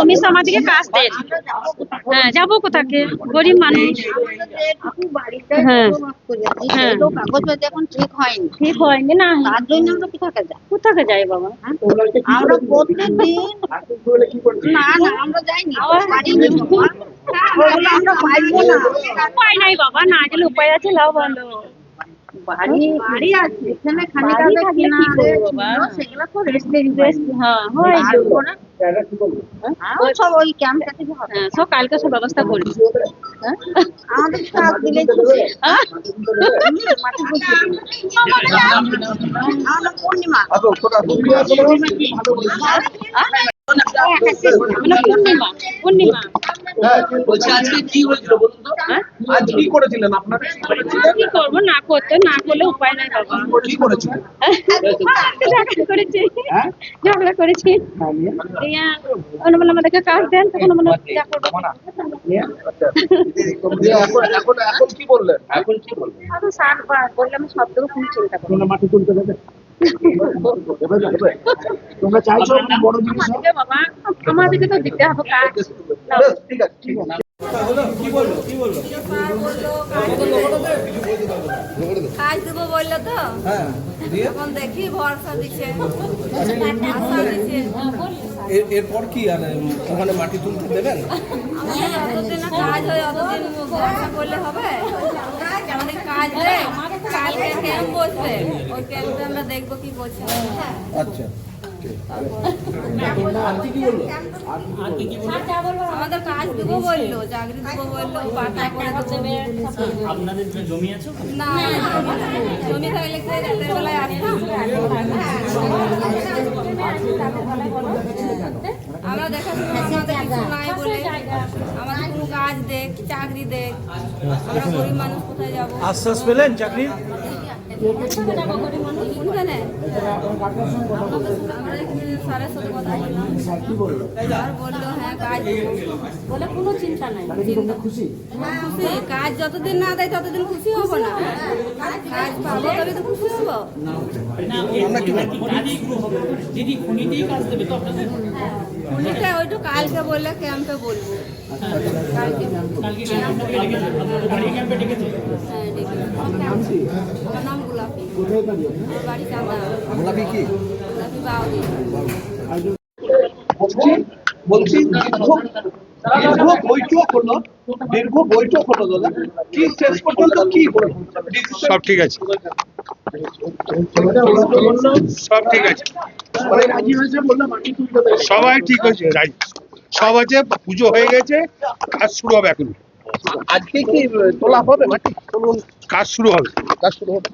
সমীর আমাদেরকে কাজ দেন হ্যাঁ যাব কোথাকে? গরিব মানুষ। হ্যাঁ। হ্যাঁ। কাগজপত্র এখন ঠিক হয়নি ঠিক হয়নি না। তার জন্য আমরা কোথাকে যাই কোথাকে যাই বাবা? আমরা প্রত্যেক না না আমরা যাইনি। পারিনি বাবা। ওগুলো আমরা পাইবো উপায় নাই বাবা না গেলে উপায় আছে লাভ ভালো বাড়ি বাড়ি আছে এখানে খালি বাড়ি কাগজ থাকলে কিনা কি করব ছিল, বাবা? সেগুলো তো রেস্টে হ্যাঁ হয় সব ওই ক্যাম্প থেকে হবে হ্যাঁ সব কালকে সব ব্যবস্থা করি হ্যাঁ? আমাদের কাজ দিলে হ্যাঁ? মাটি বসিয়ে দিন। আমাদের পূর্ণিমা মানে পূর্ণিমা পূর্ণিমা বলছি? আজকে কি হয়েছিল বলুন তো? হ্যাঁ? আজ কি করেছিলেন? আপনারা কি করেছিলেন? না করতে না করলে উপায় নাই বাবা। কি করেছিলেন ঝগড়া করেছি। ঝগড়া করেছি। ওরা বলে আমাদেরকে কাজ দেন তখন বলে যা করব। দিয়ে এখন এখন এখন কি বললেন? এখন কি বললেন? আরও ষাট বার বললাম সব থেকে চিন্তা করব মাটি তুলতে দেবে তোমরা চাইছো বড় জিনিস বাবা আমাদেরকে তো দিতে হবে কাজ ঠিক আছে ঠিক আছে কাজ দেবো বলল তো এখন দেখি ভরসা দিচ্ছে এরপর কি আর ওখানে মাটি তুলতে দেবেন কাজ হয় অতদিন ভরসা করলে হবে আমাদের কাজ দেয় কালকে ক্যাম্প বসবে। ওই ক্যাম্পে আমরা দেখব কি করছে। আচ্ছা আমাদের কাজ দেবো বলল চাকরি দেবো বলল পাতা করে দেবে আপনাদের জমি আছে না জমি থাকলে রাতের বেলায় আসতাম। আমরা দেখাশোনা আমাদের কিছু নাই বলে আমাদের কোনো কাজ দেখ চাকরি দেখ। আমরা গরিব মানুষ কোথায় যাব? আশ্বাস পেলেন চাকরির? কোনখানে আমরা এখানে স্যারের সাথে কথা বললাম। আর বলল হ্যাঁ কাজ বলে কোনো চিন্তা নাই খুশি? খুশি। কাজ যতদিন না দেয় ততদিন খুশি হব না। কাজ পাবো তবে তো খুশি হব। দিদি খুনিতেই কাজ দেবে তো আপনাদের? খুনিটা ওইটু কালকে বললে ক্যাম্পে বলব। কালকে হ্যাঁ নাম গোলাপি কি? বলছি বলছি দীর্ঘ বৈঠক হলো দীর্ঘ বৈঠক হলো দাদা কি শেষ পর্যন্ত কি সব ঠিক আছে। সব ঠিক আছে। সবাই ঠিক হয়েছে রাজি। সব আছে পুজো হয়ে গেছে কাজ শুরু হবে এখন আজকে কি তোলা হবে মাটি কাজ শুরু হবে। কাজ শুরু হবে।